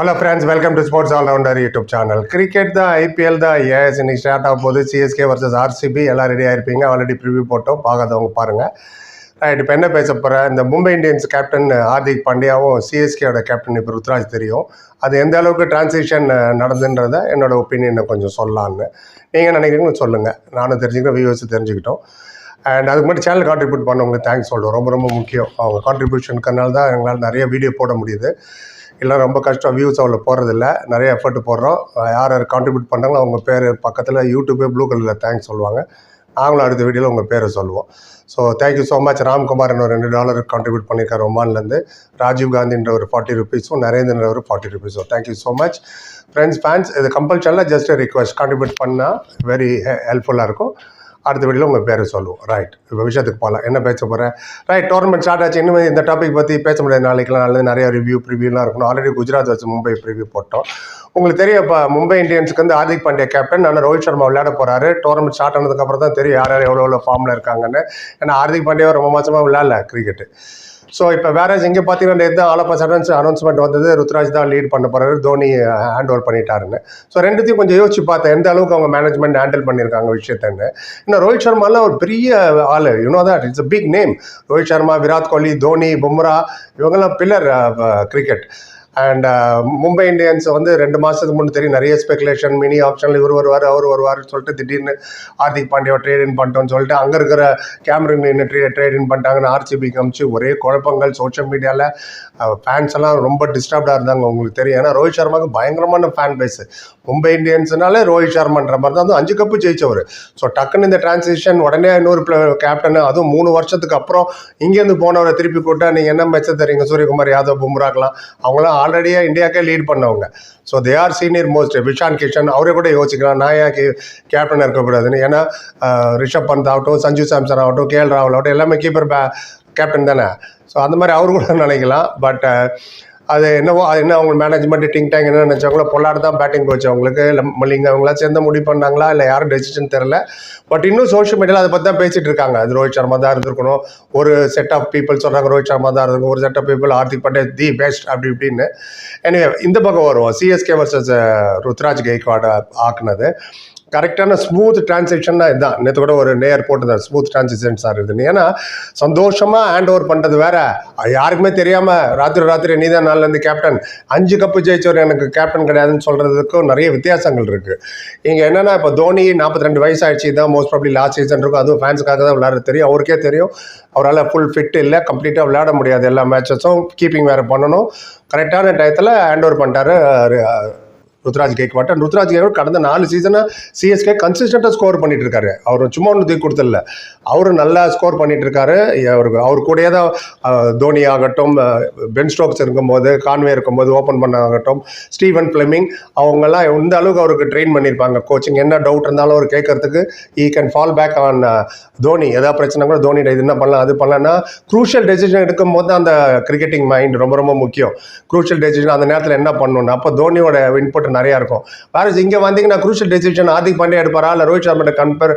Hello friends welcome to sports allrounder YouTube channel cricket தான் IPL தான் ஏஎஸ் இன்னைக்கு ஸ்டார்ட் ஆகும் போகுது. சிஎஸ்கே வர்சஸ் ஆர்சிபி எல்லாம் ரெடி இருப்பீங்க ஆல்ரெடி ப்ரிவ்யூ போட்டோம். பார்க்காதவங்க பாருங்கள் ரைட் இப்போ என்ன பேச போகிறேன் இந்த மும்பை இந்தியன்ஸ் கேப்டன் ஹார்திக் பாண்டியாவும் சிஎஸ்கேயோட கேப்டன் இப்போ ருத்ராஜ் தெரியும். அது எந்த அளவுக்கு டிரான்சிஷன் நடந்துன்றத என்னோட ஒப்பீனியனை கொஞ்சம் சொல்லலான்னு நீங்கள் நினைக்கிறீங்கன்னு சொல்லுங்கள் நானும் தெரிஞ்சுக்கிறேன் வியூவர்ஸ் தெரிஞ்சுக்கிட்டோம். அண்ட் அதுக்கு மட்டும் சேனல் கான்ட்ரிபியூட் பண்ணவங்களுக்கு தேங்க்ஸ் சொல்லுவோம் ரொம்ப ரொம்ப முக்கியம். அவங்க கான்ட்ரிபியூஷனுக்குனால தான் எங்களால் நிறைய வீடியோ போட முடியுது. எல்லாம் ரொம்ப கஷ்டம் வியூஸ் அவ்வளோ போடுறதில்ல நிறைய எஃபர்ட் போடுறோம். யார் யார் கான்ட்ரிபியூட் பண்ணுறாங்களோ அவங்க பேர் பக்கத்தில் யூடியூபே ப்ளூ கலரில் தேங்க்ஸ் சொல்லுவாங்க. நாங்களும் அடுத்த வீடியோவில் உங்கள் பேரை சொல்லுவோம். So thank you so much Ramkumar ஒரு ரெண்டு டாலர் கான்ட்ரிபியூட் பண்ணியிருக்காரு ஒமான்லேருந்து ராஜீவ் காந்தின்ற ஒரு ஃபார்ட்டி ருபீஸும் நரேந்திரன்ற ஒரு forty ருபீஸும் thank you so much friends fans இது கம்பல்சரியில் ஜஸ்ட் ரிக்வஸ்ட் கான்ட்ரிபியூட் பண்ணால் வெரி ஹெல்ப்ஃபுல்லாக இருக்கும். அடுத்த வீடியோவில் உங்கள் பேரை சொல்லுவோம். ரைட் இப்போ விஷயத்துக்கு போகலாம் என்ன பேச போகிறேன் ரைட் டோர்னமெண்ட் ஸ்டார்ட் ஆச்சு. இன்னும் இந்த டாபிக் பற்றி பேச முடியாது. நாளைக்கெல்லாம் நல்லது. நிறைய ரிவ்யூ ப்ரிவியூலாம் இருக்கணும். ஆல்ரெடி குஜராத் வச்சு மும்பை ப்ரிவியூ போட்டோம். உங்களுக்கு தெரியும் இப்போ மும்பை இந்தியன்ஸுக்கு வந்து ஹார்திக் பாண்டியா கேப்டன் ஆனால் ரோஹித் சர்மா விளையாட போகிறாரு டோர்னமெண்ட் ஸ்டார்ட் ஆனதுக்கப்புறம் தான் தெரியும் யார் யார் எவ்வளோ எவ்வளோ ஃபார்மில் இருக்காங்கன்னு. ஏன்னா ஹார்திக் பாண்டியா ரொம்ப மாதமாக விளையாடல கிரிக்கெட்டு ஸோ இப்போ வேற இங்கே பார்த்தீங்கன்னா நேற்று ஆல் ஆஃப் சடன்ஸ் அனௌன்ஸ்மெண்ட் வந்தது. ருத்ராஜ் தான் லீட் பண்ண போகிறாரு தோனி ஹேண்ட் ஓவர் பண்ணிட்டாருன்னு. ஸோ ரெண்டுத்தையும் கொஞ்சம் யோசிச்சு பார்த்தேன் எந்த அளவுக்கு அவங்க மேனேஜ்மெண்ட் ஹேண்டில் பண்ணியிருக்காங்க விஷயத்தன்னு. இன்னும் ரோஹித் சர்மாலாம் ஒரு பெரிய ஆள். You know that it's a big name Rohit Sharma Virat Kohli Dhoni Bumrah இவங்கெல்லாம் pillar cricket and Mumbai Indians வந்து ரெண்டு மாதத்துக்கு முன்னே தெரியும் நிறைய ஸ்பெகுலேஷன் மினி ஆப்ஷனில் இவர் வருவார் அவர் வருவார்னு சொல்லிட்டு திடீர்னு ஹார்திக் பாண்டியாவை ட்ரேட் இன் பண்ணிட்டோம்னு சொல்லிட்டு அங்கே இருக்கிற கேமரன் என்ன ட்ரே ட்ரேட் இன் பண்ணிட்டாங்கன்னு ஆர்சிபி காமிச்சு ஒரே குழப்பங்கள் சோஷியல் மீடியாவில் ஃபேன்ஸ் எல்லாம் ரொம்ப டிஸ்டர்ப்டாக இருந்தாங்க உங்களுக்கு தெரியும். ஏன்னா ரோஹித் சர்மாவுக்கு பயங்கரமான ஃபேன் பேஸ் மும்பை இந்தியன்ஸ்னாலே ரோஹித் சர்மான்ற மாதிரி தான். அதுவும் அஞ்சு கப்பு ஜெயிச்சவர். ஸோ டக்குன்னு இந்த டிரான்சிஷன் உடனே இன்னொரு கேப்டன் அதுவும் மூணு வருஷத்துக்கு அப்புறம் இங்கேருந்து போனவரை திருப்பி கூட்டா நீங்கள் என்ன மெச்ச தெரியுங்க சூரியகுமார் யாதவ் பும்ராக்கெலாம் அவங்களாம் ஆல்ரெடியாக இந்தியாக்கே லீட் பண்ணவங்க. So they are senior most Ishan Kishan அவரே கூட யோசிக்கலாம். நான் ஏன் கேப்டன் இருக்கக்கூடாதுன்னு ஏன்னா ரிஷப் பந்த் ஆகட்டும் சஞ்சு சாம்சன் ஆகட்டும் கேஎல் ராகுல் ஆகட்டும் எல்லாமே கீப்பர் பே கேப்டன் தானே. ஸோ அந்த மாதிரி அவரு கூட நினைக்கலாம். பட் அது என்னவோ அது என்ன அவங்க மேனேஜ்மெண்ட் டிங் டேங் என்ன நினச்சாங்களோ பொள்ளாடு தான் பேட்டிங் கோச் அவங்களுக்கு. இல்லை மல்லிங்க அவங்களாம் சேர்ந்து முடிவு பண்ணாங்களா? இல்லை யாரும் டெசிஷன் தெரில பட் இன்னும் சோஷியல் மீடியாவில் அதை பற்றி தான் பேசிட்டு இருக்காங்க. அது ரோஹித் சர்மா தான் இருந்திருக்கணும். ஒரு செட் ஆஃப் பீப்புள் சொல்கிறாங்க ரோஹித் சர்மா தான் இருந்திருக்கும் ஒரு set of people Hardik Pandey the best அப்படி இப்படின்னு. எனவே இந்த பக்கம் வருவோம். சிஎஸ்கே வர்சஸ் ருத்ராஜ் கெய்க்வாட் ஆக்குனது. கரெக்டான ஸ்மூத் டிரான்சேக்ஷன்னா இதுதான் நேற்று கூட ஒரு நேயர் போட்டுதான் ஸ்மூத் டிரான்சேக்ஷன் சார் இதுன்னு ஏன்னா சந்தோஷமாக ஹேண்ட் ஓவர் பண்ணுறது வேற யாருக்குமே தெரியாமல் ராத்திரி ராத்திரி நீ தான் நாள்லேருந்து கேப்டன் அஞ்சு கப்பு ஜெயிச்சவர் எனக்கு கேப்டன் கிடையாதுன்னு சொல்கிறதுக்கும் நிறைய வித்தியாசங்கள் இருக்குது இங்கே என்னென்னா இப்போ தோனி நாற்பத்தி ரெண்டு வயசு ஆயிடுச்சு தான் மோஸ்ட் ப்ராப்ளி லாஸ்ட் சீசன் இருக்கும். அதுவும் ஃபேன்ஸுக்காக தான் விளையாட தெரியும். அவருக்கே தெரியும். அவரால் ஃபுல் ஃபிட் இல்லை. கம்ப்ளீட்டாக விளையாட முடியாது எல்லா மேட்சஸும் கீப்பிங் வேறு பண்ணணும். கரெக்டான டயத்தில் ஹேண்ட் ஓவர் பண்ணிட்டாரு ருத்ராஜ் கேக்வாட் அண்ட் ருத்ராஜ் கேக்வாட் கடந்த நாலு சீசனாக சிஎஸ்கே கன்சிஸ்டண்ட்டாக ஸ்கோர் பண்ணிட்டு இருக்காரு அவர் சும்மா ஒன்று தூக்கி கொடுத்தல அவரும் நல்லா ஸ்கோர் பண்ணிட்டு இருக்காரு அவருக்கு அவர் கூடயே தான் தோனி ஆகட்டும் பென் ஸ்டோக்ஸ் இருக்கும்போது கான்வே இருக்கும்போது ஓப்பன் பண்ண ஆகட்டும் ஸ்டீவன் ஃபிளெமிங் அவங்கெல்லாம் எந்த அளவுக்கு அவருக்கு ட்ரெயின் பண்ணியிருப்பாங்க? கோச்சிங் என்ன டவுட் இருந்தாலும் அவர் கேட்கறதுக்கு he can fall back on Dhoni. எதாவது பிரச்சனை கூட தோனி இது என்ன பண்ணலாம் அது பண்ணலாம்னா க்ரூஷியல் டெசிஷன் எடுக்கும்போது தான் அந்த கிரிக்கெட்டிங் மைண்ட் ரொம்ப ரொம்ப முக்கியம். க்ரூஷியல் டெசிஷன் அந்த நேரத்தில் என்ன பண்ணணும் அப்போ தோனியோட இன்புட் நிறையா இருக்கும். பாரஸ் இங்கே வந்தீங்கன்னா க்ரூஷியல் டெசிஷன் ஹார்திக் பாண்டியா எடுப்பாரா? இல்லை ரோஹித் சர்மா கம்பேர்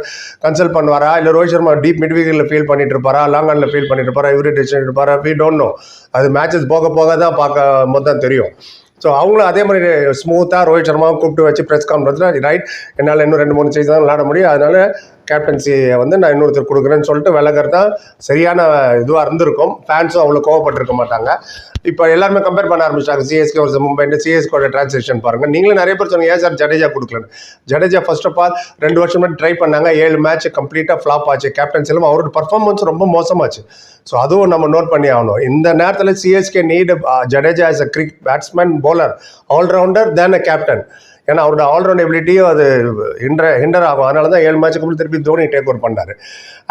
கன்சல்ட் பண்ணுவாரா? இல்லை ரோஹித் சர்மா டீப் மிட் மிட்விகரில் ஃபீல் பண்ணிட்டு இருப்பாரா? லாங் ஆனில் ஃபீல் பண்ணிட்டு இருப்பாரா? இவரு டெசிஷன் எடுப்பாரா? வி டோன்ட் நோ அது மேட்சஸ் போக போக தான் பார்க்க மொத்தம் தான் தெரியும். ஸோ அவங்களும் அதே மாதிரி ஸ்மூத்தாக ரோஹித் சர்மாவை கூப்பிட்டு வச்சு ப்ரெஸ் கான்ஃபரன்ஸில் ரைட் என்னால் இன்னும் ரெண்டு மூணு சீசன் தான் விளாட முடியும். அதனால கேப்டன்சியை வந்து நான் இன்னொருத்தர் கொடுக்குறேன்னு சொல்லிட்டு விலகிறது தான் சரியான இதுவாக இருந்திருக்கும். ஃபேன்ஸும் அவ்வளோ கோவப்பட்டிருக்க மாட்டாங்க. இப்போ எல்லாருமே கம்பேர் பண்ண ஆரம்பிச்சாங்க சிஎஸ்கே ஒரு மும்பைன்னு சிஎஸ்கோட டிரான்சாக்ஷன் பாருங்கள் நீங்களும் நிறைய பேர் சொன்னீங்க ஏன் சார் ஜடேஜா கொடுக்கலன்னு? ஜடேஜா ஃபர்ஸ்ட் ஆஃப் ஆல் ரெண்டு வருஷம் முன்னாடி ட்ரை பண்ணாங்க. ஏழு மேட்ச் கம்ப்ளீட்டாக ஃப்ளாப் ஆச்சு. கேப்டன்சிலும் அவரோட பர்ஃபார்மன்ஸ் ரொம்ப மோசமாச்சு. ஸோ அதுவும் நம்ம நோட் பண்ணி ஆகணும். இந்த நேரத்தில் CSK need Jadeja as a Kirik batsman bowler allrounder then a captain ஏன்னா அவரோட ஆல்ரவுண்ட் எபிலிட்டியும் அது ஹிண்டர் ஹிண்டர் ஆகும். அதனால தான் ஏழு மேட்சுக்கு திருப்பி தோனி டேக் ஓவர் பண்ணார்.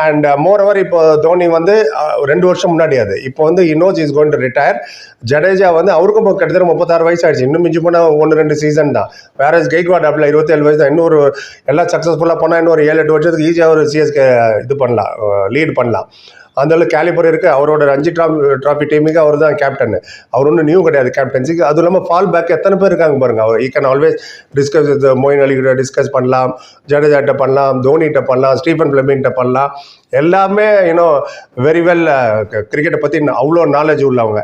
அண்ட் மோர் ஓவர் இப்போ தோனி வந்து uh, ரெண்டு வருஷம் முன்னாடி அது. இப்போ வந்து இனோஸ் is going to retire Jadeja வந்து அவருக்கும் இப்போ கிட்டத்தட்ட முப்பத்தாறு வயசு ஆயிடுச்சு இன்னும் மிஞ்சி போனால் ஒன்று ரெண்டு சீசன் தான். வேற கெய்க்வாட் அப்படில் இருபத்தேழு வயசு தான். இன்னொரு எல்லாம் சக்ஸஸ்ஃபுல்லாக போனால் இன்னும் ஒரு ஏழு எட்டு வருஷத்துக்கு ஈஸியாக ஒரு சிஎஸ்கே இது பண்ணலாம். Uh, லீட் பண்ணலாம். அந்த கேலிபர் இருக்கு. அவரோட ரஞ்சி ட்ராஃபி ட்ராஃபி டீமுக்கு அவர் தான் கேப்டன் அவர் ஒன்றும் நியூ கிடையாது கேப்டன்சிக்கு அதுவும் இல்லாமல் ஃபால் பேக் எத்தனை பேர் இருக்காங்க பாருங்க. அவர் he can always discuss with Moeen Ali கிட்ட டிஸ்கஸ் பண்ணலாம். ஜடேஜாட்ட பண்ணலாம். தோனிகிட்ட பண்ணலாம். ஸ்டீஃபன் பிளமின்கிட்ட பண்ணலாம். எல்லாமே யூனோ வெரி வெல் கிரிக்கெட்டை பற்றி அவ்வளோ நாலேஜ் உள்ளவங்க.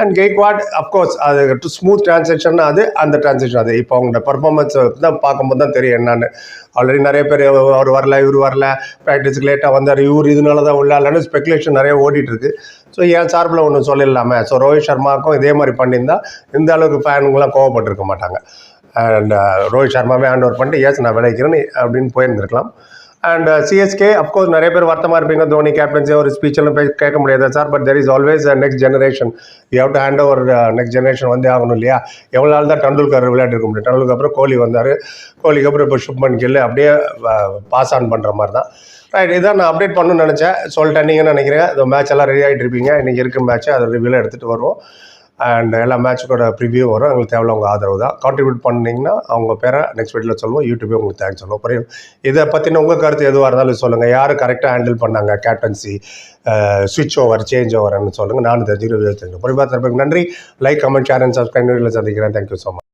அண்ட் கெய்க்வாட் அஃப்கோர்ஸ் அது டு ஸ்மூத் டிரான்சாக்ஷன் அது அந்த டிரான்சாக்ஷன் அது. இப்போ அவங்களோட பர்ஃபார்மன்ஸ் தான் பார்க்கும்போது தான் தெரியும் என்னன்னு. ஆல்ரெடி நிறைய பேர் அவர் வரல இவர் வரல. ப்ராக்டிஸ்க்கு லேட்டாக வந்தார் இவர் இதனால தான் உள்ளாலன்னு இல்லைன்னு ஸ்பெகுலேஷன் நிறைய ஓடிட்டு இருக்கு ஸோ என் சார்பில் ஒன்றும் சொல்லிடலாமே. ஸோ ரோஹித் சர்மாவுக்கும் இதே மாதிரி பண்ணியிருந்தா இந்த அளவுக்கு ஃபேனுங்களாம் கோவப்பட்டிருக்க மாட்டாங்க. அண்ட் uh, ரோஹித் சர்மாவே ஹேண்ட் ஓவர் பண்ணிட்டு ஏஸ் நான் விளைக்கிறேன் அப்படின்னு போயிருந்துருக்கலாம். அண்ட் சிஎஸ்கே அஃப்கோர்ஸ் நிறைய பேர் வருத்தமாக இருப்பீங்க. தோனி கேப்டன்ஸே ஒரு ஸ்பீச்செல்லாம் போய் கேட்க முடியாது. Sir but there is always next generation you have to hand over next generation வந்து ஆகணும் இல்லையா? எவ்வளோ நாள் தான் டண்டுல்கர் விளையாட்டு இருக்க முடியும்? டெண்டுல்கர் அப்புறம் கோலி வந்தார். கோலிக்கு அப்புறம் இப்போ சுப்மன் கில் அப்படியே பாஸ் ஆன் பண்ணுற மாதிரி தான். ரைட் இதான் நான் அப்டேட் பண்ணணும்னு நினச்சேன். சொல்லிட்டேன். நீங்கள் நினைக்கிறேன் இந்த மேட்ச் எல்லாம் ரெடி ஆகிட்டு இருப்பீங்க. இன்றைக்கி இருக்க மேட்ச்சை அதை ரிவியூலாம் எடுத்துகிட்டு வருவோம். அண்ட் எல்லா மேட்சுக்கோட ப்ரிவியூ வரும். எங்களுக்கு தேவையில்ல உங்கள் ஆதரவு தான். கான்ட்ரிபியூட் பண்ணிங்கன்னா அவங்க பேரை நெக்ஸ்ட் வீட்டில் சொல்லுவோம். யூடியூபே உங்களுக்கு தேங்க்ஸ் சொல்லுவோம். புரியும் இதை பற்றின உங்கள் கருத்து எதுவாக இருந்தாலும் சொல்லுங்கள் யார் கரெக்டாக ஹேண்டில் பண்ணாங்க? கேப்டன்சி சுவிட்ச் ஓவர் சேஞ்ச் ஓவர்னு சொல்லுங்கள் நானும் தெரிஞ்சுக்கிறேன் தெரிஞ்சுக்கிறேன். புரியுமா தரப்புக்கு நன்றி. Like comment share and subscribe சந்திக்கிறேன். Thank you so much